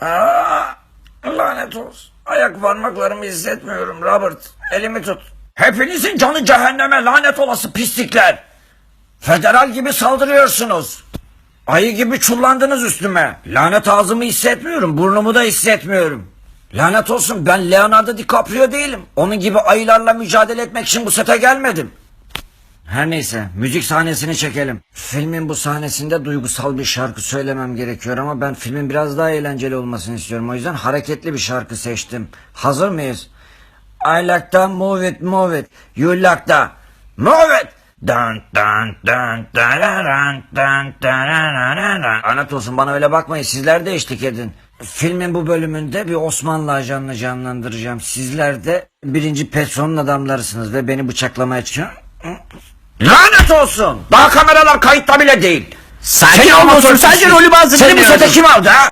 Aa, lanet olsun. Ayak parmaklarımı hissetmiyorum Robert. Elimi tut. Hepinizin canı cehenneme lanet olası pislikler. Federal gibi saldırıyorsunuz. Ayı gibi çullandınız üstüme. Lanet ağzımı hissetmiyorum. Burnumu da hissetmiyorum. Lanet olsun ben Leonardo DiCaprio değilim. Onun gibi ayılarla mücadele etmek için bu sete gelmedim. Her neyse müzik sahnesini çekelim. Filmin bu sahnesinde duygusal bir şarkı söylemem gerekiyor ama ben filmin biraz daha eğlenceli olmasını istiyorum. O yüzden hareketli bir şarkı seçtim. Hazır mıyız? I like to move it, move it. You like to move it. Dun dun dun dun dun dun Lanet olsun bana öyle bakmayın sizler de eşlik edin. Filmin bu bölümünde bir Osmanlı ajanını canlandıracağım. Sizler de birinci Petrol'un adamlarısınız ve beni bıçaklamaya çıkıyor. Lanet olsun! Daha kameralar kayıtta bile değil. Sakin ol dostum, sadece rolü bazı Seni bu sete kim aldı ha?